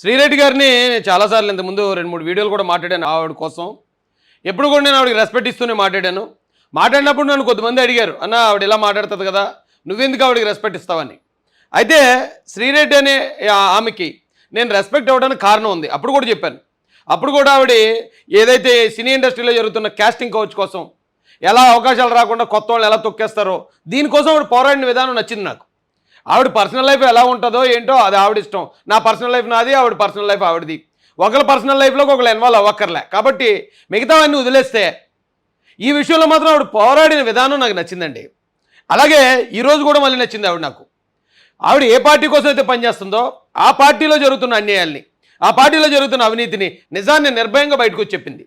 శ్రీరెడ్డి గారిని నేను చాలాసార్లు ఇంతకుముందు రెండు మూడు వీడియోలు కూడా మాట్లాడాను ఆవిడ కోసం. ఎప్పుడు కూడా నేను ఆవిడకి రెస్పెక్ట్ ఇస్తూనే మాట్లాడాను. మాట్లాడినప్పుడు నన్ను కొంతమంది అడిగారు అన్న ఆవిడ ఇలా మాట్లాడుతుంది కదా నువ్వెందుకు ఆవిడకి రెస్పెక్ట్ ఇస్తావని? అయితే శ్రీరెడ్డి అనే ఆమెకి నేను రెస్పెక్ట్ అవ్వడానికి కారణం ఉంది. అప్పుడు కూడా చెప్పాను. అప్పుడు కూడా ఆవిడ ఏదైతే సినీ ఇండస్ట్రీలో జరుగుతున్న కాస్టింగ్ కోచ్ కోసం ఎలా అవకాశాలు రాకుండా కొత్త వాళ్ళు ఎలా తొక్కేస్తారో దీనికోసం ఆవిడ పోరాడిన విధానం నచ్చింది నాకు. ఆవిడ పర్సనల్ లైఫ్ ఎలా ఉంటుందో ఏంటో అది ఆవిడ ఇష్టం. నా పర్సనల్ లైఫ్ నాది ఆవిడ పర్సనల్ లైఫ్ ఆవిడది. ఒకళ్ళ పర్సనల్ లైఫ్లోకి ఒకళ్ళు ఇన్వాల్వ్ అవ్వక్కర్లే. కాబట్టి మిగతావన్నీ వదిలేస్తే ఈ విషయంలో మాత్రం ఆవిడ పోరాడిన విధానం నాకు నచ్చిందండి. అలాగే ఈరోజు కూడా మళ్ళీ నచ్చింది ఆవిడ నాకు. ఆవిడ ఏ పార్టీ కోసం అయితే పనిచేస్తుందో ఆ పార్టీలో జరుగుతున్న అన్యాయాల్ని ఆ పార్టీలో జరుగుతున్న అవినీతిని నిజాన్ని నిర్భయంగా బయటకు వచ్చి చెప్పింది.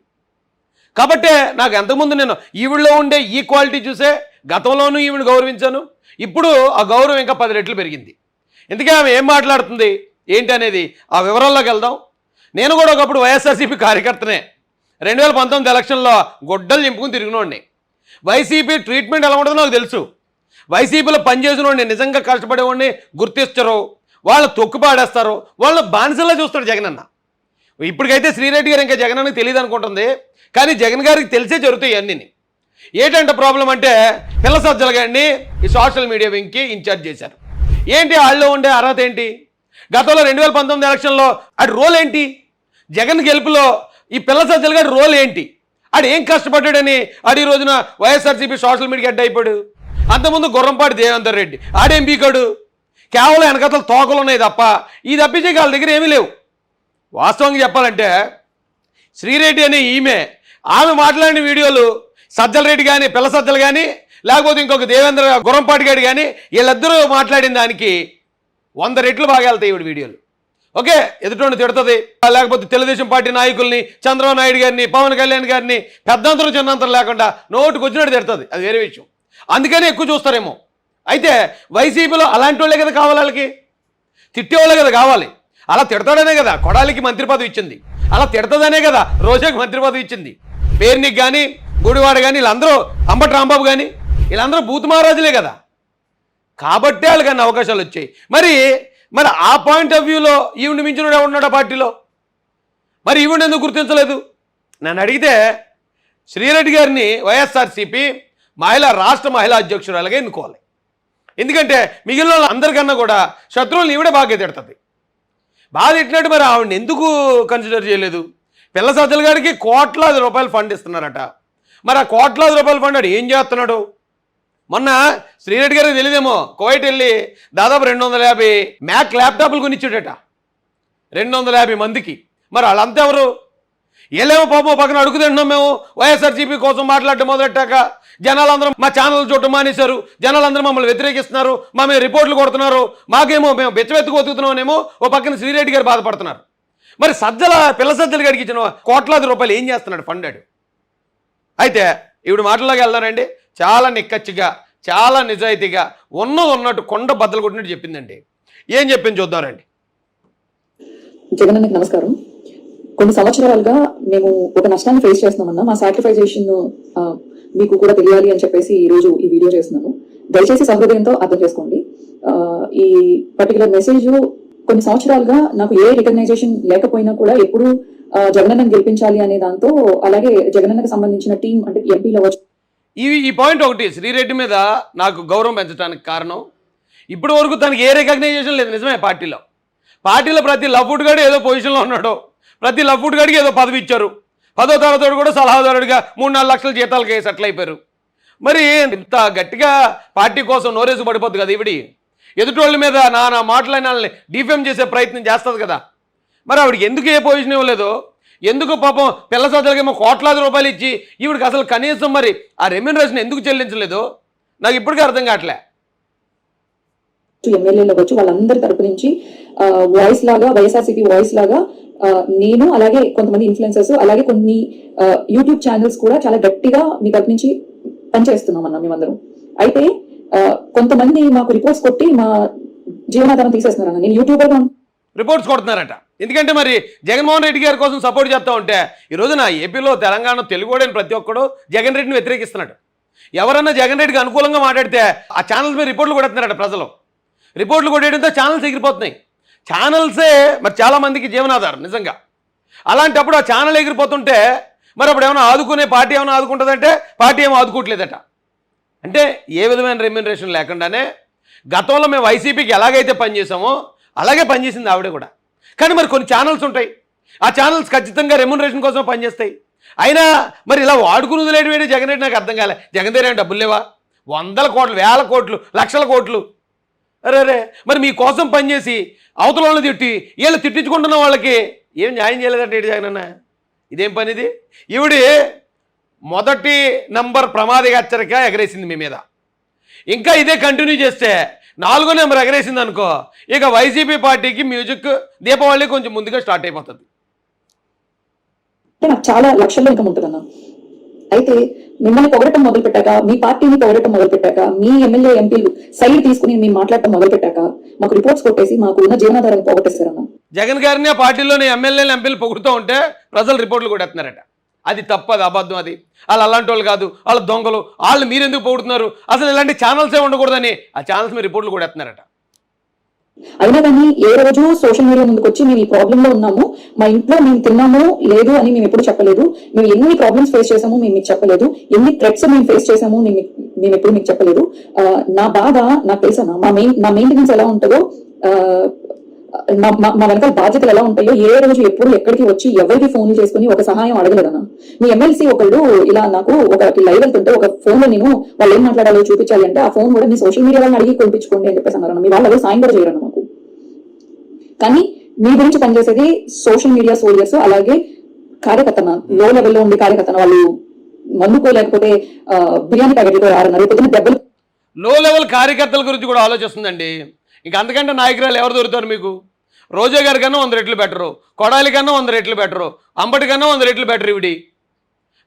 కాబట్టే నాకు ఎంతకుముందు నేను ఈవిడలో ఉండే ఈ క్వాలిటీ చూసే గతంలోనూ ఈమెను గౌరవించాను. ఇప్పుడు ఆ గౌరవం ఇంకా పది రెట్లు పెరిగింది. ఇందుకే ఆమె ఏం మాట్లాడుతుంది? ఏంటి అనేది ఆ వివరాల్లోకి వెళ్దాం. నేను కూడా ఒకప్పుడు వైఎస్ఆర్సీపీ కార్యకర్తనే. రెండు వేల పంతొమ్మిది ఎలక్షన్లో గొడ్డలు నింపుకుని తిరిగినోడిని. వైసీపీ ట్రీట్మెంట్ ఎలా ఉంటుందో నాకు తెలుసు. వైసీపీలో పనిచేసినోడిని నిజంగా కష్టపడేవాడిని గుర్తిస్తారు వాళ్ళు తొక్కు పాడేస్తారు. వాళ్ళని బానిసలా చూస్తాడు జగనన్న ఇప్పటికైతే శ్రీరెడ్డి గారు ఇంకా జగన్ తెలియదు అనుకుంటుంది. కానీ జగన్ గారికి తెలిసే జరుగుతాయి అన్నీ ఏంటంటే ప్రాబ్లం అంటే పిల్ల సజ్జల గారిని ఈ సోషల్ మీడియా వింగ్కి ఇన్ఛార్జ్ చేశారు. ఏంటి వాళ్ళు ఉండే అర్హత ఏంటి? గతంలో రెండు వేల పంతొమ్మిది ఎలక్షన్లో అటు రోల్ ఏంటి? జగన్ గెలుపులో ఈ పిల్ల సజ్జల గారి రోల్ ఏంటి? ఆడు ఏం కష్టపడ్డాడని ఆడు ఈ రోజున వైఎస్ఆర్సీపీ సోషల్ మీడియా అడ్డ అయిపోయాడు. అంతకుముందు గుర్రంపాటి దేవేందర్ రెడ్డి ఆడేం పీకాడు? కేవలం వెనకతలు తోకలు ఉన్నాయి తప్ప ఈ తప్పించే వాళ్ళ దగ్గర ఏమీ లేవు. వాస్తవంగా చెప్పాలంటే శ్రీరెడ్డి అనే ఈమె ఆమె మాట్లాడిన వీడియోలు సజ్జల రెడ్డి కానీ పిల్ల సజ్జలు కానీ లేకపోతే ఇంకొక దేవేంద్ర గురంపాటి గారు కానీ వీళ్ళిద్దరూ మాట్లాడిన దానికి వంద రెట్లు బాగా వెళ్తాయి ఇవి వీడియోలు. ఓకే? ఎదుటోని తిడుతుంది. లేకపోతే తెలుగుదేశం పార్టీ నాయకుల్ని చంద్రబాబు నాయుడు గారిని పవన్ కళ్యాణ్ గారిని పెద్దంతరం చిన్నంతరం లేకుండా నోటుకు వచ్చినట్టు తిడుతుంది. అది వేరే విషయం. అందుకనే ఎక్కువ చూస్తారేమో. అయితే వైసీపీలో అలాంటి వాళ్ళే కదా కావాలి వాళ్ళకి? తిట్టేవాళ్ళే కదా కావాలి. అలా తిడతాడనే కదా. కొడాలికి మంత్రి పదవి ఇచ్చింది. అలా తిడతదనే కదా రోజాకి మంత్రి పదవి ఇచ్చింది. పేరునికి కానీ గుడివాడ కానీ వీళ్ళందరూ అంబటి రాంబాబు కానీ వీళ్ళందరూ బూత్ మహారాజులే కదా. కాబట్టే వాళ్ళకి అన్ని అవకాశాలు వచ్చాయి. మరి మరి ఆ పాయింట్ ఆఫ్ వ్యూలో ఈవిని మించిన ఉన్నాడు ఆ పార్టీలో? మరి ఈవిని ఎందుకు గుర్తించలేదు? నన్ను అడిగితే శ్రీరెడ్డి గారిని వైఎస్ఆర్సీపీ మహిళా రాష్ట్ర మహిళా అధ్యక్షురాలుగా ఎన్నుకోవాలి. ఎందుకంటే మిగిలిన వాళ్ళు అందరికన్నా కూడా శత్రువులను ఈవిడే బాగా తిడుతుంది బాగా తిట్టినట్టు మరి ఆవిడని ఎందుకు కన్సిడర్ చేయలేదు? పిల్ల సజ్జల గారికి కోట్లాది రూపాయలు ఫండ్ ఇస్తున్నారట. మరి ఆ కోట్లాది రూపాయలు ఫండ్ ఏం చేస్తున్నాడు? మొన్న శ్రీరెడ్డి గారికి తెలియదేమో కోవైట్ వెళ్ళి దాదాపు రెండు వందల యాభై మ్యాక్ ల్యాప్టాప్లు కొనిచ్చాడట. రెండు వందల యాభై మందికి. మరి వాళ్ళంతా ఎవరు? ఏలేమో పాపం పక్కన అడుగుతున్నాం మేము. వైఎస్ఆర్సీపీ కోసం మాట్లాడటం మొదలెట్టాక జనాలందరూ మా ఛానల్ చూడటం మానేశారు. జనాలందరూ మమ్మల్ని వ్యతిరేకిస్తున్నారు. మా మేము రిపోర్ట్లు కొడుతున్నారు. మాకేమో మేము బెచ్చబెత్తుకు ఓ పక్కన శ్రీరెడ్డి గారు బాధపడుతున్నారు. మరి సజ్జల పిల్ల సజ్జలు గారికి ఇచ్చిన కోట్లాది రూపాయలు ఏం చేస్తున్నాడు? ఫండాడు అయితే ఇప్పుడు మాటల్లోకి వెళ్దానండి చాలా నిక్కచ్చిగా చాలా నిజాయితీగా ఉన్నది ఉన్నట్టు కొండ బద్దలు కొట్టినట్టు చెప్పిందండి. ఏం చెప్పింది చూద్దారండి జగన్ నమస్కారం. కొన్ని సంవత్సరాలుగా మేము ఒక నష్టాన్ని ఫేస్ చేస్తున్నామన్నా మా సాక్రిఫైజేషన్ మీకు కూడా తెలియాలి అని చెప్పేసి ఈ రోజు ఈ వీడియో చేస్తున్నాను. దయచేసి సహృదయంతో అర్థం చేసుకోండి. ఈ పర్టికులర్ మెసేజ్ కొన్ని సంవత్సరాలుగా నాకు ఏ రికగ్నైజేషన్ లేకపోయినా కూడా ఎప్పుడు జగనన్నను గెలిపించాలి అనే దాంతో అలాగే జగనన్నకు సంబంధించిన టీం అంటే ఎంపీలో వచ్చి ఈ ఈ పాయింట్ ఒకటి శ్రీరెడ్డి మీద నాకు గౌరవం పెంచడానికి కారణం. ఇప్పటి వరకు తనకి ఏ రికగ్నైజేషన్ లేదు నిజమే పార్టీలో. పార్టీలో ప్రతి లఫ్ట్ గడు ఏదో పొజిషన్లో ఉన్నాడు. ప్రతి లఫ్ట్ గడికి ఏదో పదవి ఇచ్చారు. పదో తరగతి కూడా సలహాదారుడిగా మూడు నాలుగు లక్షల జీతాలకి సెటిల్ అయిపోయారు. మరి ఇంత గట్టిగా పార్టీ కోసం నోరేసి పడిపోద్ది కదా ఇవిడి? ఎదుటోళ్ళ మీద నా నా మాటలైన వాళ్ళని చేసే ప్రయత్నం చేస్తుంది కదా. మరి ఆవిడకి ఎందుకు ఏ పొజిషన్ ఇవ్వలేదో? ఎందుకు పాపం పిల్ల సోదరులకేమో కోట్లాది రూపాయలు ఇచ్చి ఈవిడికి అసలు కనీసం మరి ఆ రెమ్యూనరేషన్ ఎందుకు చెల్లించలేదు? నాకు ఇప్పటికీ అర్థం కావట్లే. ఎమ్మెల్యేలు వచ్చి వాళ్ళందరి తరపు నుంచి వాయిస్ లాగా వైఎస్ఆర్సీపీ వాయిస్ లాగా నేను అలాగే కొంతమంది ఇన్ఫ్లుయెన్సర్స్ అలాగే కొన్ని యూట్యూబ్ ఛానల్స్ కూడా చాలా గట్టిగా మీ తరపు నుంచి పనిచేస్తున్నాం అన్న మేమందరం. అయితే కొంతమంది మాకు రిపోర్ట్స్ కొట్టి మా జీవనాధారం తీసేస్తున్నారు అన్న నేను యూట్యూబర్ రిపోర్ట్స్ కొడుతున్నారట. ఎందుకంటే మరి జగన్మోహన్ రెడ్డి గారి కోసం సపోర్ట్ చేస్తూ ఉంటే ఈరోజు నా ఏపీలో తెలంగాణ తెలుగుడైన ప్రతి ఒక్కడు జగన్ రెడ్డిని వ్యతిరేకిస్తున్నాడు. ఎవరన్నా జగన్ రెడ్డికి అనుకూలంగా మాట్లాడితే ఆ ఛానల్స్ మీద రిపోర్ట్లు కొడుతున్నారట ప్రజలు. రిపోర్ట్లు కొట్టేయడంతో ఛానల్స్ ఎగిరిపోతున్నాయి. ఛానల్సే మరి చాలామందికి జీవనాధారం నిజంగా. అలాంటప్పుడు ఆ ఛానల్ ఎగిరిపోతుంటే మరి అప్పుడు ఏమైనా ఆదుకునే పార్టీ ఏమైనా ఆదుకుంటుందంటే పార్టీ ఏమో ఆదుకోవట్లేదట. అంటే ఏ విధమైన రెమ్యూనరేషన్ లేకుండానే గతంలో మేము వైసీపీకి ఎలాగైతే పనిచేసామో అలాగే పనిచేసింది ఆవిడ కూడా. కానీ మరి కొన్ని ఛానల్స్ ఉంటాయి. ఆ ఛానల్స్ ఖచ్చితంగా రెమ్యునరేషన్ కోసం పనిచేస్తాయి. అయినా మరి ఇలా వాడుకుని వదిలేడు వేడి జగన్ రెడ్డి నాకు అర్థం కాలే. జగన్ దగ్గర డబ్బులు లేవా? వందల కోట్లు వేల కోట్లు లక్షల కోట్లు. అరే అరే మరి మీ కోసం పనిచేసి అవతల వాళ్ళని తిట్టి వీళ్ళు తిట్టించుకుంటున్న వాళ్ళకి ఏం న్యాయం చేయలేదంటే ఏంటి జగన్ అన్న? ఇదేం పని ఇది ఈవిడి మొదటి నంబర్ ప్రమాద హెచ్చరిక ఎగరేసింది మీ మీద. ఇంకా ఇదే కంటిన్యూ చేస్తే నాలుగో నెంబర్ ఎగరేసింది అనుకో ఇక వైసీపీ పార్టీకి మ్యూజిక్ దీపావళి కొంచెం ముందుగా స్టార్ట్ అయిపోతుంది. నాకు చాలా లక్షల్లో ఇన్కమ్ ఉంటుందన్న. అయితే మిమ్మల్ని పొగడటం మొదలు పెట్టాక మీ పార్టీని పొగడటం మొదలు పెట్టాక మీ ఎమ్మెల్యే ఎంపీలు సైడ్ తీసుకుని మేము మాట్లాడటం మొదలు పెట్టాక మాకు రిపోర్ట్స్ కొట్టేసి మాకు ఉన్న జీవనాధారాన్ని పోగొట్టేస్తారన్న. జగన్ గారిని ఆ పార్టీలోని ఎమ్మెల్యేలు ఎంపీలు పొగుడుతూ ఉంటే ప్రజలు రిపోర్ట్లు కూడా ఎత్తున్నారట. అది తప్పది అబద్ధం అది. వాళ్ళు అలాంటి వాళ్ళు కాదు వాళ్ళ దొంగలు. వాళ్ళు మీరెందుకు పొగుడుతున్నారు? అసలు ఇలాంటి ఛానల్సే ఉండకూడదని ఆ ఛానల్స్ మీరు రిపోర్ట్లు కూడా ఎత్తున్నారట. అయినా కానీ ఏ రోజు సోషల్ మీడియా ముందుకు వచ్చి మేము ఈ ప్రాబ్లమ్లో ఉన్నాము మా ఇంట్లో మేము తిన్నాము లేదు అని మేము ఎప్పుడు చెప్పలేదు. మేము ఎన్ని ప్రాబ్లమ్స్ ఫేస్ చేసాము మేము మీకు చెప్పలేదు. ఎన్ని థ్రెట్స్ మేము ఫేస్ చేసాము మేము ఎప్పుడు మీకు చెప్పలేదు. నా బాధ నాకు తెలుసా మా మెయిన్ నా మెయింటెనెన్స్ ఎలా ఉంటుందో ఆ, మా మా- మా వెనకాల బాధ్యతలు ఎలా ఉంటాయో ఏ రోజు ఎప్పుడు ఎక్కడికి వచ్చి ఎవరికి ఫోన్ చేసుకుని ఒక సహాయం అడగలేదన్న. మీ ఎమ్మెల్సీ ఒకళ్ళు ఇలా నాకు ఒక లైవ్ వెళ్తుంటే ఒక ఫోన్లో నేను వాళ్ళు ఏం మాట్లాడాలో చూపించాలి అంటే ఆ ఫోన్ కూడా మీ సోషల్ మీడియా వాళ్ళని అడిగి కొనిపించుకోండి అని చెప్పేసి అన్నారు మీ వాళ్ళు సాయం కూడా చేయరు మాకు. కానీ మీ గురించి పనిచేసేది సోషల్ మీడియా సోల్జర్స్ అలాగే కార్యకర్తన లో లెవెల్లో ఉండే కార్యకర్తన వాళ్ళు మందుకోలేకపోతే బిర్యానీ ప్యాకెట్లతో రారన్నారు రేపు పొద్దున్న దెబ్బలు లో లెవెల్ కార్యకర్తల గురించి కూడా ఆలోచిస్తుందండి. ఇంకా అంతకంటే నాయకురాలు ఎవరు దొరుకుతారు మీకు? రోజా గారి కన్నా వంద రెట్లు బెటరు కొడాలి కన్నా వంద రెట్లు బెటరు అంబటి కన్నా వంద రెట్లు బెటర్ ఇవిడి.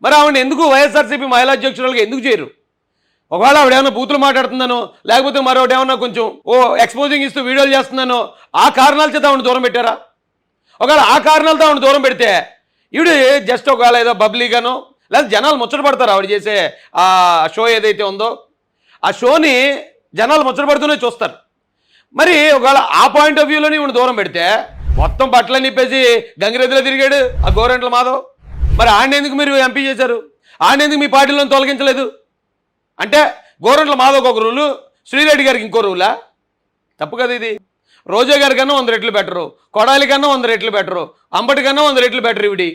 మరి ఆవిడ ఎందుకు వైఎస్ఆర్సీపీ మహిళా అధ్యక్షురాలుగా ఎందుకు చేయరు? ఒకవేళ ఆవిడ ఏమైనా బూతులు మాట్లాడుతుందనో లేకపోతే మరొకటి ఏమన్నా కొంచెం ఓ ఎక్స్పోజింగ్ ఇస్తూ వీడియోలు చేస్తుందనో ఆ కారణాల చేత ఆవిడ దూరం పెట్టారా? ఒకవేళ ఆ కారణాలతో ఆవిడ దూరం పెడితే ఈవిడ జస్ట్ ఒకవేళ ఏదో బబ్లీగానో లేదా జనాలు ముచ్చట పడతారు ఆవిడ చేసే ఆ షో ఏదైతే ఉందో? ఆ షోని జనాలు ముచ్చట పడుతూనే చూస్తారు. మరి ఒకవేళ ఆ పాయింట్ ఆఫ్ వ్యూలోని ఈవిడ దూరం పెడితే మొత్తం బట్టలని నిప్పేసి గంగిరెద్దులో తిరిగాడు ఆ గోరెంట్ల మాధవ్. మరి ఆయన ఎందుకు మీరు ఎంపీ చేశారు? ఆయన ఎందుకు మీ పార్టీలో తొలగించలేదు? అంటే గోరెంట్ల మాధవ్ ఒక రూలు శ్రీరెడ్డి గారికి ఇంకో రూలా? తప్పు కదా ఇది. రోజా గారి కన్నా వంద రెట్లు బెటరు కొడాలి కన్నా వంద రెట్లు బెటరు అంబటి కన్నా వంద రెట్లు బెటర్ ఇవిడి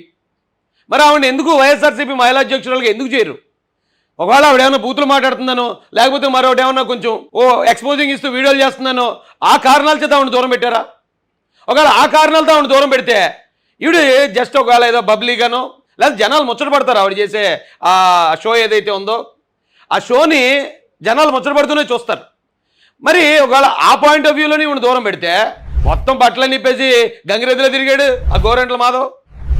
మరి ఆవిడ ఎందుకు వైఎస్ఆర్సీపీ మహిళా అధ్యక్షురాలుగా ఎందుకు చేయరు? ఒకవేళ ఆవిడ ఏమైనా బూతులు మాట్లాడుతున్నాను లేకపోతే మరొకటి ఏమన్నా కొంచెం ఓ ఎక్స్పోజింగ్ ఇస్తూ వీడియోలు చేస్తున్నాను ఆ కారణాల చేత ఆవిడ దూరం పెట్టారా? ఒకవేళ ఆ కారణాలతో ఆవిడ దూరం పెడితే ఈవిడ జస్ట్ ఒకవేళ ఏదో బబ్లీగానో లేదా జనాలు ముచ్చట పడతారు ఆవిడ చేసే ఆ షో ఏదైతే ఉందో? ఆ షోని జనాలు ముచ్చట పడుతూనే చూస్తారు. మరి ఒకవేళ ఆ పాయింట్ ఆఫ్ వ్యూలోనే ఈవిడ దూరం పెడితే మొత్తం బట్టలని నిప్పేసి గంగిరెద్దులో తిరిగాడు ఆ గోరెంట్ల మాధవ్.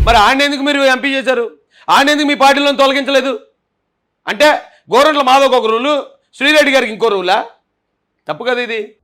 మరి ఆయన మీరు ఎంపీ చేశారు? ఆయన మీ పార్టీలోని తొలగించలేదు? అంటే గోరంట్ల మాధవ్ ఒక రూలు శ్రీరెడ్డి గారికి ఇంకో రూలా? తప్పు కదా ఇది.